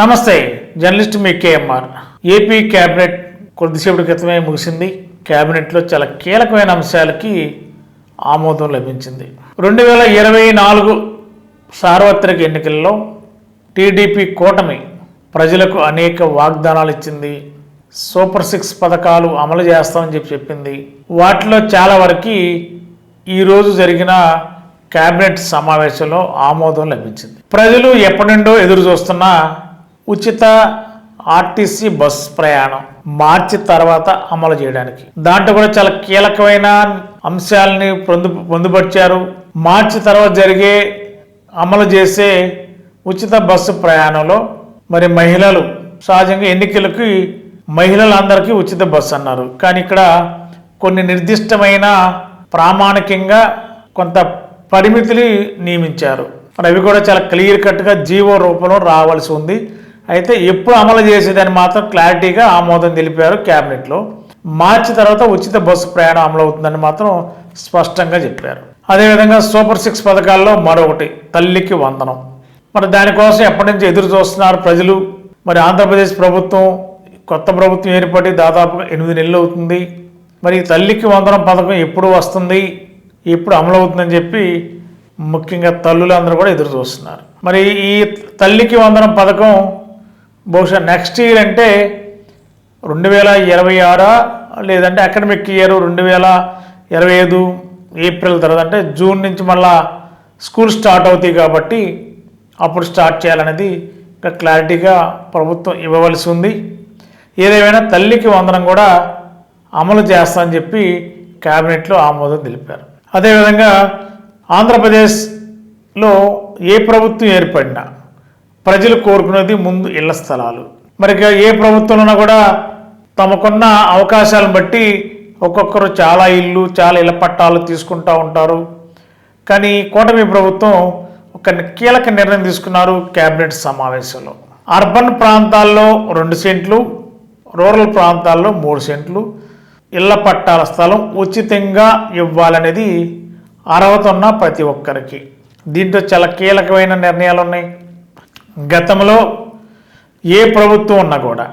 నమస్తే జర్నలిస్ట్ మీ KMR. AP cabinet కొద్దిసేపటి క్రితమే ముగిసింది. క్యాబినెట్లో చాలా కీలకమైన అంశాలకి ఆమోదం లభించింది. రెండు వేల ఇరవై నాలుగు సార్వత్రిక ఎన్నికల్లో టీడీపీ కూటమి ప్రజలకు అనేక వాగ్దానాలు ఇచ్చింది. సూపర్ సిక్స్ పథకాలు అమలు చేస్తామని చెప్పి చెప్పింది. వాటిలో చాలా వరకు ఈరోజు జరిగిన కేబినెట్ సమావేశంలో ఆమోదం లభించింది. ప్రజలు ఎప్పటి నుండో ఎదురు చూస్తున్న ఉచిత ఆర్టీసీ బస్ ప్రయాణం మార్చి తర్వాత అమలు చేయడానికి. దాంట్లో కూడా చాలా కీలకమైన అంశాలని పొందు పొందుపరిచారు. మార్చి తర్వాత జరిగే అమలు చేసే ఉచిత బస్సు ప్రయాణంలో మరి మహిళలు సహజంగా ఎన్నికలకి మహిళలందరికీ ఉచిత బస్సు అన్నారు. కానీ ఇక్కడ కొన్ని నిర్దిష్టమైన ప్రామాణికంగా కొంత పరిమితులు నియమించారు. మరి అవి కూడా చాలా క్లియర్ కట్గా జీవో రూపంలో రావాల్సి ఉంది. అయితే ఎప్పుడు అమలు చేసేదని మాత్రం క్లారిటీగా ఆమోదం తెలిపారు క్యాబినెట్లో. మార్చి తర్వాత ఉచిత బస్సు ప్రయాణం అమలు అవుతుందని మాత్రం స్పష్టంగా చెప్పారు. అదేవిధంగా సూపర్ సిక్స్ పథకాల్లో మరొకటి తల్లికి వందనం. మరి దానికోసం ఎప్పటి నుంచి ఎదురు చూస్తున్నారు ప్రజలు? మరి ఆంధ్రప్రదేశ్ ప్రభుత్వం కొత్త ప్రభుత్వం ఏర్పడి దాదాపుగా ఎనిమిది నెలలు అవుతుంది. మరి ఈ తల్లికి వందనం పథకం ఎప్పుడు వస్తుంది? ఎప్పుడు అమలు అవుతుందని చెప్పి ముఖ్యంగా తల్లులందరూ కూడా ఎదురు చూస్తున్నారు. మరి ఈ తల్లికి వందనం పథకం బహుశా నెక్స్ట్ ఇయర్ అంటే రెండు వేల ఇరవై ఆరా? లేదంటే అకాడమిక్ ఇయర్ రెండు వేల ఇరవై ఐదు ఏప్రిల్ తర్వాత అంటే జూన్ నుంచి మళ్ళా స్కూల్ స్టార్ట్ అవుతాయి కాబట్టి అప్పుడు స్టార్ట్ చేయాలనేది ఇంకా క్లారిటీగా ప్రభుత్వం ఇవ్వవలసి ఉంది. ఏదేమైనా తల్లికి వందనం కూడా అమలు చేస్తామని చెప్పి కేబినెట్లో ఆమోదం తెలిపారు. అదేవిధంగా ఆంధ్రప్రదేశ్లో ఏ ప్రభుత్వం ఏర్పడినా ప్రజలు కోరుకునేది ముందు ఇళ్ళ స్థలాలు. మరి ఏ ప్రభుత్వంలో కూడా తమకున్న అవకాశాలను బట్టి ఒక్కొక్కరు చాలా ఇల్లు చాలా ఇళ్ళ పట్టాలు తీసుకుంటూ ఉంటారు. కానీ కూటమి ప్రభుత్వం ఒక కీలక నిర్ణయం తీసుకున్నారు కేబినెట్ సమావేశంలో. అర్బన్ ప్రాంతాల్లో రెండు సెంట్లు రూరల్ ప్రాంతాల్లో మూడు సెంట్లు ఇళ్ళ పట్టాల స్థలం ఉచితంగా ఇవ్వాలనేది అర్హత ఉన్న ప్రతి ఒక్కరికి. దీంట్లో చాలా కీలకమైన నిర్ణయాలు ఉన్నాయి గతంలో ఏ ప్రభుత్వం ఉన్నా కూడా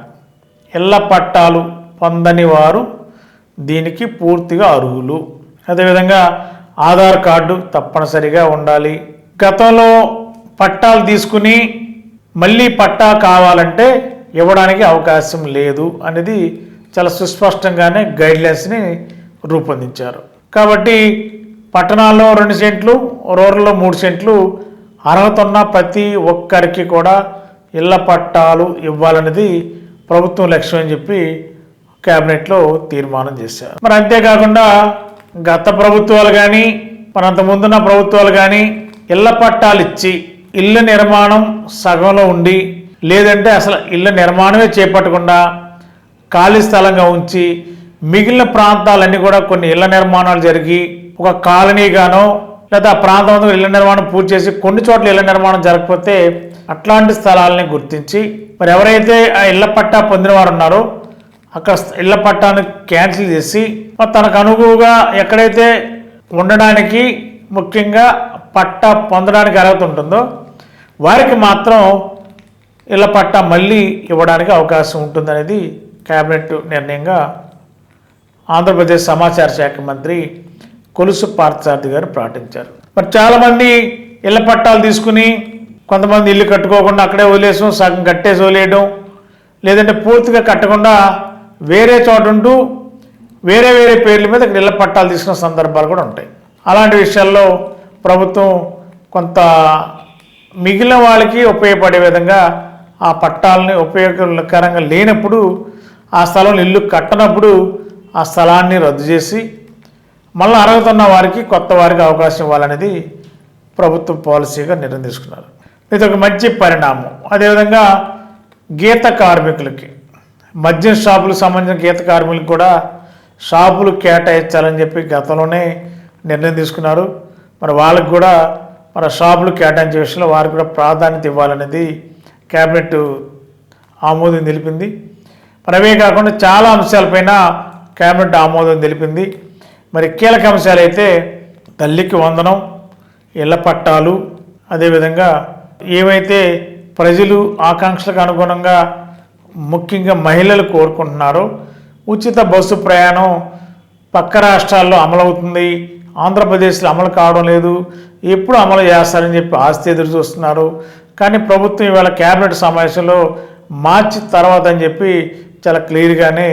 ఇళ్ళ పట్టాలు పొందని వారు దీనికి పూర్తిగా అర్హులు. అదేవిధంగా ఆధార్ కార్డు తప్పనిసరిగా ఉండాలి. గతంలో పట్టాలు తీసుకుని మళ్ళీ పట్టా కావాలంటే ఇవ్వడానికి అవకాశం లేదు అనేది చాలా సుస్పష్టంగానే గైడ్లైన్స్ని రూపొందించారు. కాబట్టి పట్టణాల్లో రెండు సెంట్లు రూరల్లో మూడు సెంట్లు అర్హత ఉన్న ప్రతి ఒక్కరికి కూడా ఇళ్ళ పట్టాలు ఇవ్వాలనేది ప్రభుత్వం లక్ష్యం అని చెప్పి కేబినెట్లో తీర్మానం చేశారు. మరి అంతేకాకుండా గత ప్రభుత్వాలు కానీ మనంత ముందున్న ప్రభుత్వాలు కానీ ఇళ్ళ పట్టాలు ఇచ్చి ఇళ్ళ నిర్మాణం సగంలో ఉండి లేదంటే అసలు ఇళ్ళ నిర్మాణమే చేపట్టకుండా ఖాళీ స్థలంగా ఉంచి మిగిలిన ప్రాంతాలన్నీ కూడా కొన్ని ఇళ్ళ నిర్మాణాలు జరిగి ఒక కాలనీగానో లేదా ఆ ప్రాంతంలో ఇళ్ళ నిర్మాణం పూర్తి చేసి కొన్ని చోట్ల ఇళ్ళ నిర్మాణం జరగకపోతే అట్లాంటి స్థలాలని గుర్తించి మరి ఎవరైతే ఆ ఇళ్ళ పట్టా పొందిన వారు ఉన్నారో అక్కడ ఇళ్ళ పట్టాను క్యాన్సిల్ చేసి మరి తనకు అనుగుణంగా ఎక్కడైతే ఉండడానికి ముఖ్యంగా పట్టా పొందడానికి అర్హత ఉంటుందో వారికి మాత్రం ఇళ్ళ పట్టా మళ్ళీ ఇవ్వడానికి అవకాశం ఉంటుందనేది క్యాబినెట్ నిర్ణయంగా ఆంధ్రప్రదేశ్ సమాచార శాఖ మంత్రి కొలుసు పార్థసారథి గారు ప్రకటించారు మరి చాలామంది ఇళ్ళ పట్టాలు తీసుకుని కొంతమంది ఇల్లు కట్టుకోకుండా అక్కడే వదిలేసాం సగం కట్టేసి వదిలేయడం లేదంటే పూర్తిగా కట్టకుండా వేరే చోట ఉంటూ వేరే వేరే పేర్ల మీద ఇళ్ళ ఇళ్ళ పట్టాలు తీసుకున్న సందర్భాలు కూడా ఉంటాయి. అలాంటి విషయాల్లో ప్రభుత్వం కొంత మిగిలిన వాళ్ళకి ఉపయోగపడే విధంగా ఆ పట్టాలని ఉపయోగకరంగా లేనప్పుడు ఆ స్థలంలో ఇల్లు కట్టనప్పుడు ఆ స్థలాన్ని రద్దు చేసి మళ్ళీ అర్హత ఉన్న వారికి కొత్త వారికి అవకాశం ఇవ్వాలనేది ప్రభుత్వ పాలసీగా నిర్ణయం తీసుకున్నారు. ఇది ఒక మంచి పరిణామం. అదేవిధంగా గీత కార్మికులకి మద్యం షాపులకు సంబంధించిన గీత కార్మికులకు కూడా షాపులు కేటాయించాలని చెప్పి గతంలోనే నిర్ణయం తీసుకున్నారు. మరి వాళ్ళకి కూడా మన షాపులు కేటాయించే విషయంలో వారికి కూడా ప్రాధాన్యత ఇవ్వాలనేది కేబినెట్ ఆమోదం తెలిపింది. మరి అవే కాకుండా చాలా అంశాలపైన కేబినెట్ ఆమోదం తెలిపింది. మరి కీలక అంశాలు అయితే తల్లికి వందనం ఇళ్ళ పట్టాలు అదేవిధంగా ఏవైతే ప్రజలు ఆకాంక్షలకు అనుగుణంగా ముఖ్యంగా మహిళలు కోరుకుంటున్నారో ఉచిత బస్సు ప్రయాణం పక్క రాష్ట్రాల్లో అమలవుతుంది ఆంధ్రప్రదేశ్లో అమలు కావడం లేదు ఎప్పుడు అమలు చేస్తారని చెప్పి ఆస్తి ఎదురు చూస్తున్నారు. కానీ ప్రభుత్వం ఇవాళ క్యాబినెట్ సమావేశంలో మార్చి తర్వాత అని చెప్పి చాలా క్లియర్గానే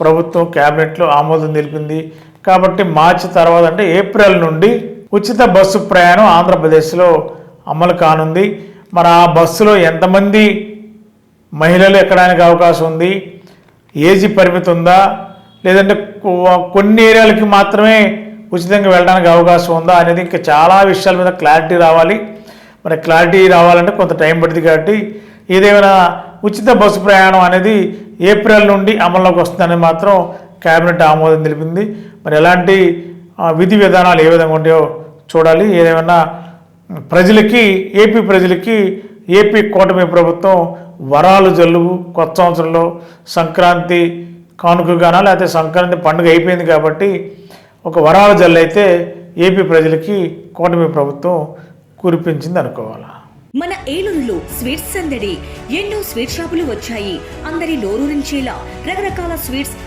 ప్రభుత్వం క్యాబినెట్లో ఆమోదం తెలిపింది. కాబట్టి మార్చి తర్వాత అంటే ఏప్రిల్ నుండి ఉచిత బస్సు ప్రయాణం ఆంధ్రప్రదేశ్లో అమలు కానుంది. మరి ఆ బస్సులో ఎంతమంది మహిళలు ఎక్కడానికి అవకాశం ఉంది? ఏజీ పరిమితి ఉందా? లేదంటే కొన్ని ఏరియాలకి మాత్రమే ఉచితంగా వెళ్ళడానికి అవకాశం ఉందా అనేది ఇంకా చాలా విషయాల మీద క్లారిటీ రావాలి. మరి క్లారిటీ రావాలంటే కొంత టైం పడుతుంది కాబట్టి ఏదేమైనా ఉచిత బస్సు ప్రయాణం అనేది ఏప్రిల్ నుండి అమల్లోకి వస్తుందని మాత్రం కేబినెట్ ఆమోదం తెలిపింది. మరి ఎలాంటి విధి విధానాలు ఏ విధంగా ఉంటాయో చూడాలి. ఏదేమన్నా ప్రజలకి ఏపీ ప్రజలకి ఏపీ కూటమి ప్రభుత్వం వరాలు జల్లువు కొత్త సంవత్సరంలో సంక్రాంతి కానుకగానా లేకపోతే సంక్రాంతి పండుగ అయిపోయింది కాబట్టి ఒక వరాల జల్లు అయితే ఏపీ ప్రజలకి కూటమి ప్రభుత్వం కురిపించింది అనుకోవాలి? మన ఏలూరులో స్వీట్స్ సందడి ఎన్నో స్వీట్ షాపులు వచ్చాయి. అందరి నోరూరించేలా రకరకాల స్వీట్స్